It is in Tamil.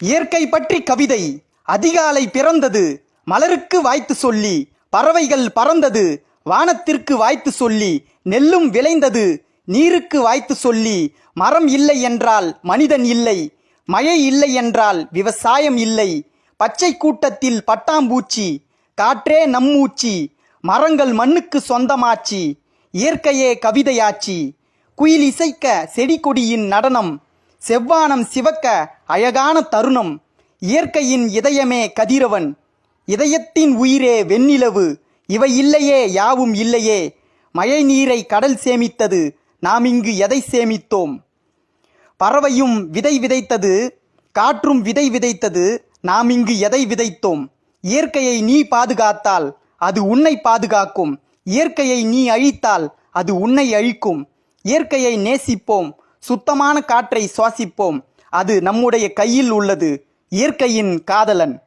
இயற்கை பற்றி கவிதை அதிகாலை பிறந்தது மலருக்கு வாய்த்து சொல்லி பறவைகள் பறந்தது வானத்திற்கு வாய்த்து சொல்லி நெல்லும் விளைந்தது நீருக்கு வாய்த்து சொல்லி மரம் இல்லை என்றால் மனிதன் இல்லை மழை இல்லை என்றால் விவசாயம் இல்லை பச்சை கூட்டத்தில் பட்டாம்பூச்சி காற்றே நம்மூச்சி மரங்கள் மண்ணுக்கு சொந்தமாச்சி இயற்கையே கவிதையாச்சி குயில் இசைக்க செடி கொடியின் நடனம் செவ்வானம் சிவக்க அழகான தருணம். இயற்கையின் இதயமே கதிரவன். இதயத்தின் உயிரே வெண்ணிலவு. இவை இல்லையே யாவும் இல்லையே. மழை நீரை கடல் சேமித்தது. நாம் இங்கு எதை சேமித்தோம்? பறவையும் விதை விதைத்தது. காற்றும் விதை விதைத்தது. நாம் இங்கு எதை விதைத்தோம்? இயற்கையை நீ பாதுகாத்தால் அது உன்னை பாதுகாக்கும். இயற்கையை நீ அழித்தால் அது உன்னை அழிக்கும். இயற்கையை நேசிப்போம். சுத்தமான காற்றை சுவாசிப்போம். அது நம்முடைய கையில் உள்ளது இயற்கையின் காதலன்.